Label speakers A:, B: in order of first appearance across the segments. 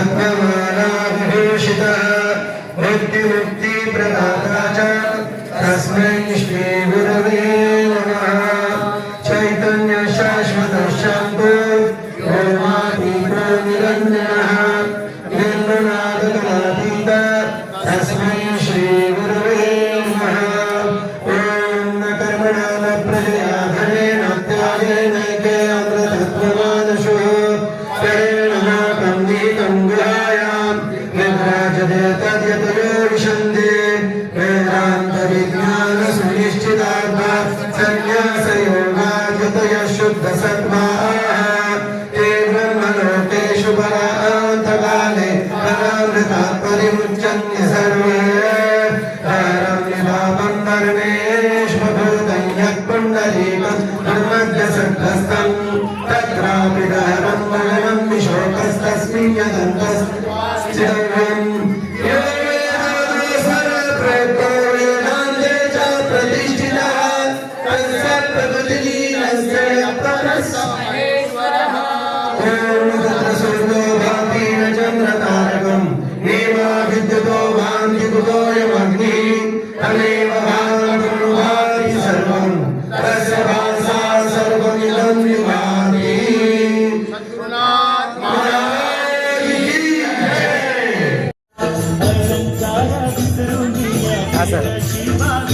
A: Amén. परामृतात् परिमुच्यन्ते सर्वे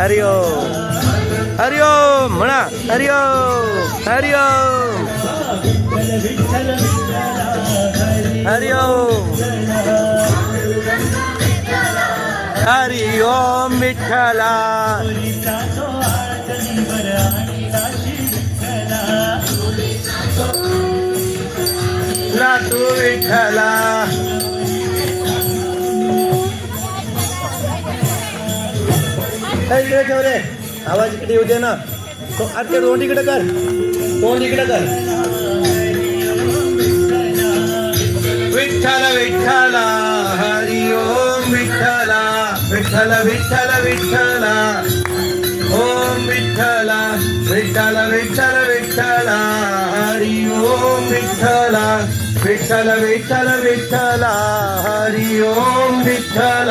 A: हरि
B: ओम हरि ओम म्हणा हरि ओम हरि ओम हरि इकडे ठेव रे आवाज इकडे येऊ दे ना तो आता तोंड इकडे कर तोंड इकडे कर विठ्ठल विठ्ठल हरि ओम विठ्ठल विठ्ठल विठ्ठल विठ्ठल ओम विठ्ठल विठ्ठल विठ्ठल विठ्ठल हरि ओम विठ्ठल विठ्ठल विठ्ठल विठ्ठल हरि ओम विठ्ठल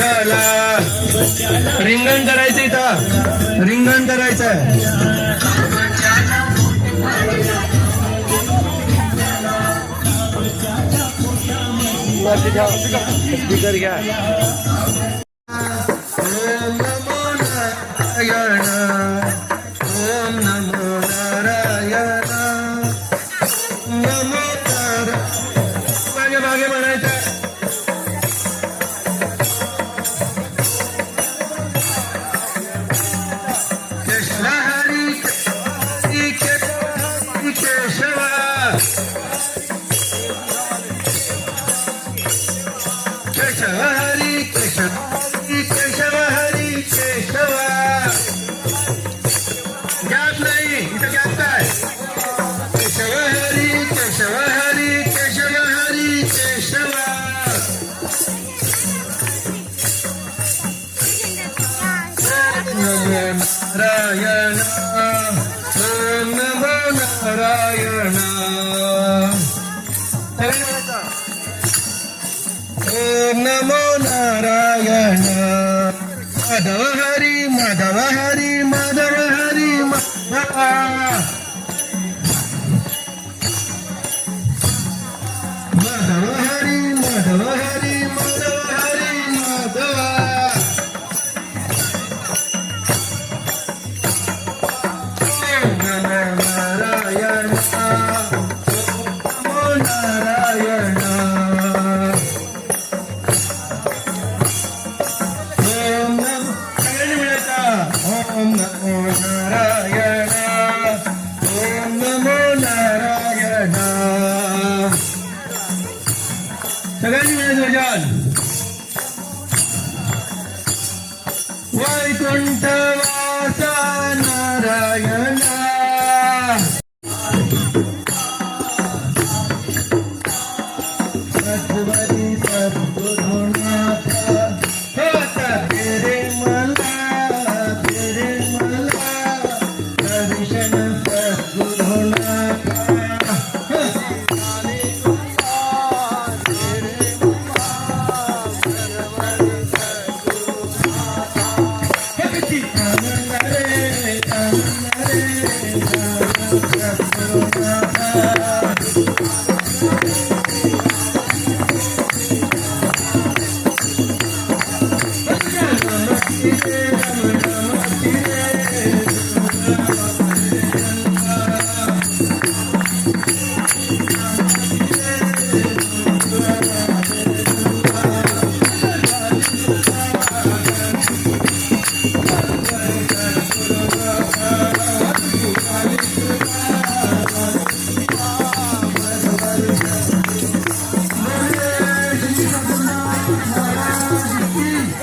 B: ओम रिंगण करायचं इथं. रिंगण करायचंय. स्पीकर घ्या. केशव हरी केशव हरी केशव हरी केशव गॅप नाही इथं गॅप काय केशव हरी केशव हरी केशव हरी केशव नारायण ओम नारायण. ओम नमो नारायण. माधव हरी माधव हरी माधव हरी माधव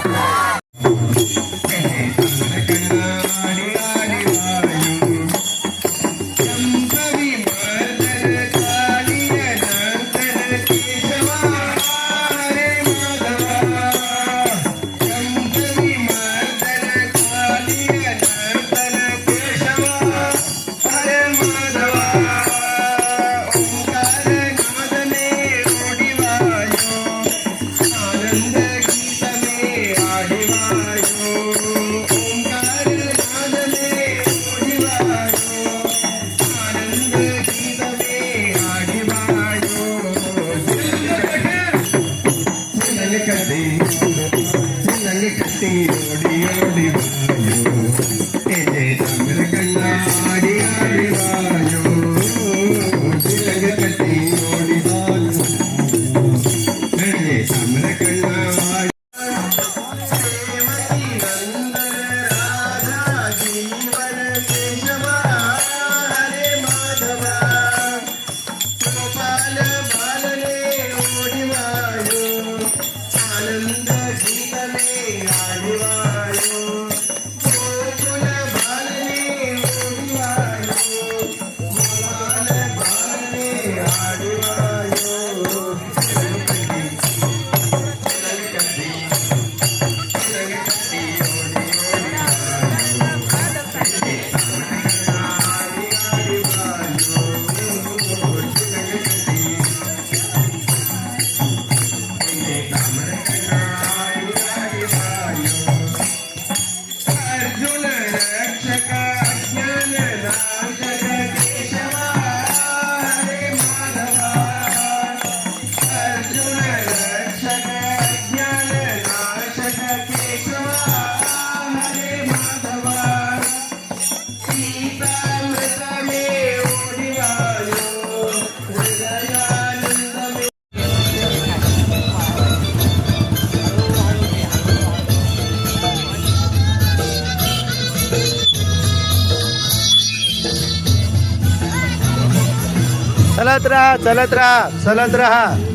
B: Bye. കണ്ണാടി
A: चलत राहा चलत राहा चलत राहा.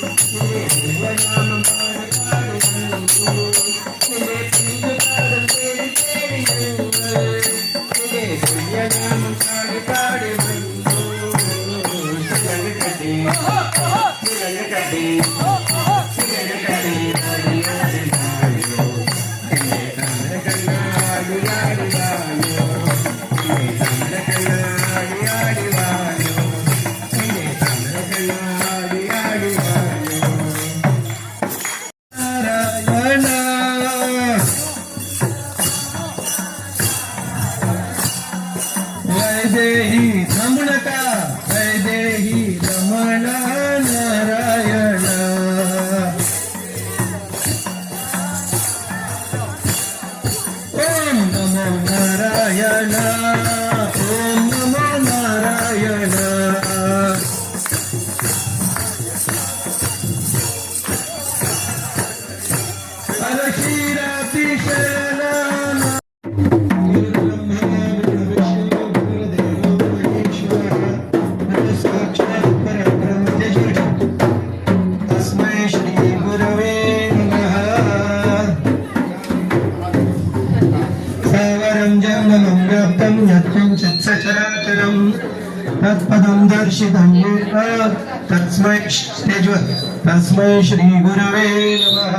B: Thank you. स्टेजवर तस्मै श्रीगुरवे नमः।